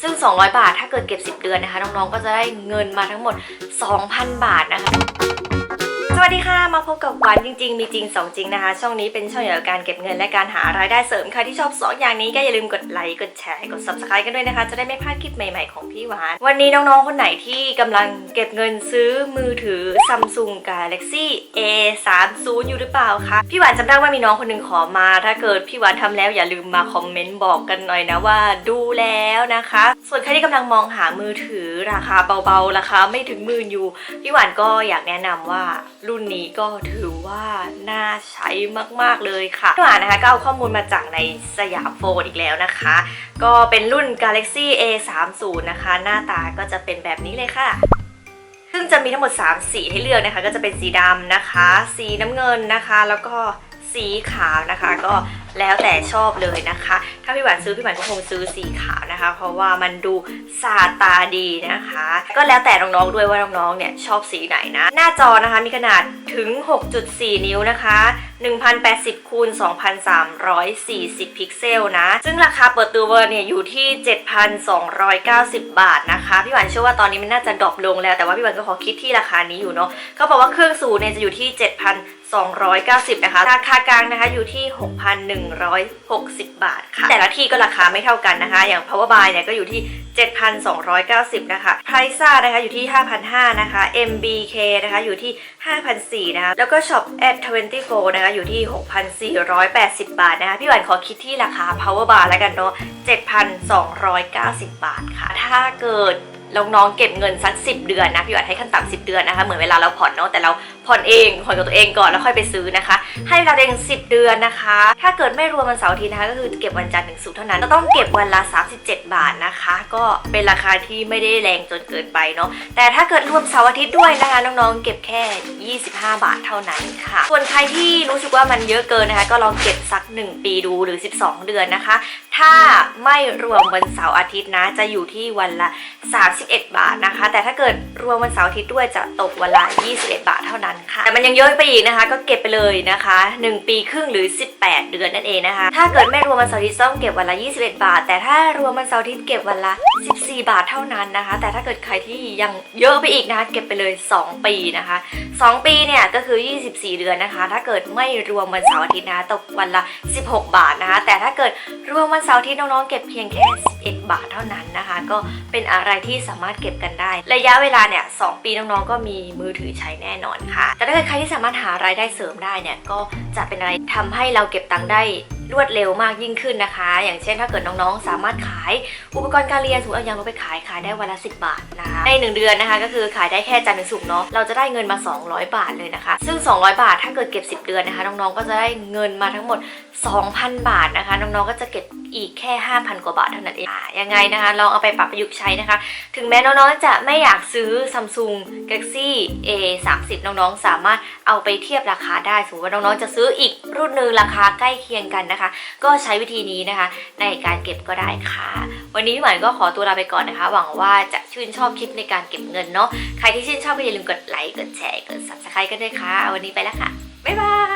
ซึ่ง 200 บาทถ้าเกิดเก็บ 10 เดือนนะคะ น้องๆ ก็จะได้เงินมาทั้งหมด 2,000 บาทนะคะ สวัสดีค่ะ มาพบกับหวานจริง ๆ มีจริง2จริงนะคะ ช่องนี้เป็นช่องเกี่ยวกับการเก็บเงินและการหารายได้เสริมใครที่ชอบ 2 อย่างนี้ก็อย่าลืมกดไลค์กดแชร์กด subscribe กันด้วยนะคะ จะได้ไม่พลาดคลิปใหม่ ๆ ของพี่หวานวันนี้น้องๆ คนไหนที่กำลังเก็บเงินซื้อมือถือ Samsung Galaxy A30 อยู่หรือเปล่าคะพี่หวานจำได้ว่ามีน้องคนหนึ่งขอมา ถ้าเกิดพี่หวานทำแล้วอย่าลืมมาคอมเมนต์บอกกันหน่อยนะว่าดูแล้วนะคะ ส่วนใครที่กำลังมองหามือถือราคาเบาๆราคาไม่ถึงหมื่นอยู่พี่หวานก็อยากแนะนำว่ารุ่นนี้ก็ถือว่าน่าใช้มากๆเลยค่ะพี่หวานนะคะก็เอาข้อมูลมาจากในสยามโฟนอีกแล้วนะคะ ก็เป็นรุ่น Galaxy A30 นะคะ หน้าตาก็จะเป็นแบบนี้เลยค่ะซึ่งจะมีทั้งหมด 3 สีให้เลือกนะคะ ก็จะเป็นสีดำนะคะ สีน้ำเงินนะคะ แล้วก็ สีขาวนะคะ ก็แล้วแต่ชอบเลยนะคะ ถ้าพี่หวานซื้อพี่หวานก็คงซื้อสีขาวนะคะ เพราะว่ามันดูสาตาดีนะคะ ก็แล้วแต่น้องๆด้วยว่าน้องๆเนี่ยชอบสีไหนนะ หน้าจอนะคะมีขนาดถึง 6.4 นิ้วนะคะ1080คูณ2340 พิกเซลนะ ซึ่งราคาเปิดตัวเนี่ยอยู่ที่ 7,290 บาทนะคะ พี่หวานเชื่อว่าตอนนี้มันน่าจะดรอปลงแล้ว แต่ว่าพี่หวานก็ขอคิดที่ราคานี้อยู่เนาะเขาบอกว่าเครื่องสูบเนี่ยจะอยู่ที่ 7,000 290 นะคะ ราคากลางนะคะอยู่ที่ 6,160 บาทค่ะ แต่ละที่ก็ราคาไม่เท่ากันนะคะ อย่าง power buy เนี่ยก็อยู่ที่ 7,290 นะคะ p r i z a นะคะอยู่ที่ 5,500 นะคะ MBK นะคะอยู่ที่ 5,400 นะคะ แล้วก็ Shop at 24 นะคะอยู่ที่ 6,480 บาทนะคะ พี่หวานขอคิดที่ราคา power bar แล้วกันเนาะ 7,290 บาทค่ะ ถ้าเกิด น้องๆเก็บเงินสัก10เดือนนะพี่วานให้ขั้นต่ำ10เดือนนะคะ เหมือนเวลาเราผ่อนเนาะแต่เราผ่อนเองผ่อนกับตัวเองก่อนแล้วค่อยไปซื้อนะคะ ให้เวลาเอง10เดือนนะคะ ถ้าเกิดไม่รวมวันเสาร์อาทิตย์นะคะ ก็คือเก็บวันจันทร์ถึงศุกร์เท่านั้นก็ต้องเก็บวันละ 37 บาทนะคะ ก็เป็นราคาที่ไม่ได้แรงจนเกินไปเนาะแต่ถ้าเกิดรวมเสาร์อาทิตย์ด้วยนะคะน้องๆเก็บแค่ 25 บาทเท่านั้นค่ะ ส่วนใครที่รู้สึกว่ามันเยอะเกินนะคะ ก็ลองเก็บสัก 1 ปีดูหรือ 12 เดือนนะคะถ้าไม่รวมวันเสาร์อาทิตย์นะ จะอยู่ที่วันละ 31 บาทนะคะ แต่ถ้าเกิดรวมวันเสาร์อาทิตย์ด้วยจะตกวันละ 21 บาทเท่านั้นค่ะ แต่มันยังเยอะไปอีกนะคะ ก็เก็บไปเลยนะคะ 1 ปีครึ่งหรือ 18 เดือนนั่นเองนะคะ ถ้าเกิดไม่รวมวันเสาร์อาทิตย์ต้องเก็บวันละ 21 บาท แต่ถ้ารวมวันเสาร์อาทิตย์เก็บวันละ 14 บาทเท่านั้นนะคะ แต่ถ้าเกิดใครที่ยังเยอะไปอีกนะคะเก็บไปเลย 2 ปีนะคะ 2 ปีเนี่ยก็คือ 24 เดือนนะคะ ถ้าเกิดไม่รวมวันเสาร์อาทิตย์นะตกวันละ 16 บาทนะคะ แต่ถ้าเกิดรวมวันเสาร์อาที่น้องๆเก็บเพียงแค่ 11 บาทเท่านั้นนะคะ ก็เป็นอะไรที่สามารถเก็บกันได้ ระยะเวลาเนี่ยสปีน้องๆก็มีมือถือใช้แน่นอนค่ะ แต่ถ้าเกิดใครที่สามารถหารายได้เสริมได้เนี่ยก็จะเป็นอะไรทำให้เราเก็บตังค์ได้ รวดเร็วมากยิ่งขึ้นนะคะ อย่างเช่นถ้าเกิดน้องๆ สามารถขายอุปกรณ์การเรียนสมมติเอายางลบไปขายขายได้วันละ 10 บาทนะคะใน 1 เดือนนะคะ ก็คือขายได้แค่จันทร์ถึงศุกร์เนาะเราจะได้เงินมา 200 บาทเลยนะคะ ซึ่ง 200 บาทถ้าเกิดเก็บ 10 เดือนนะคะน้องๆก็จะได้เงินมาทั้งหมด 2,000 บาทนะคะน้องๆก็จะเก็บอีกแค่ 5,000 กว่าบาทเท่านั้นเองอยังไงนะคะ ลองเอาไปปรับประยุกต์ใช้นะคะ ถึงแม้น้องๆจะไม่อยากซื้อ Samsung Galaxy A 3 0น้องๆ สามารถ เอาไปเทียบราคาได้สมมติว่าน้องๆจะซื้ออีกรุ่นหนึ่งราคาใกล้เคียงกันนะคะ ก็ใช้วิธีนี้นะคะ ในการเก็บก็ได้ค่ะ วันนี้พี่หวานก็ขอตัวลาไปก่อนนะคะ หวังว่าจะชื่นชอบคลิปในการเก็บเงินเนาะใครที่ชื่นชอบก็อย่าลืมกดไลค์กดแชร์กด subscribe กันด้วยค่ะ วันนี้ไปแล้วค่ะบ๊ายบาย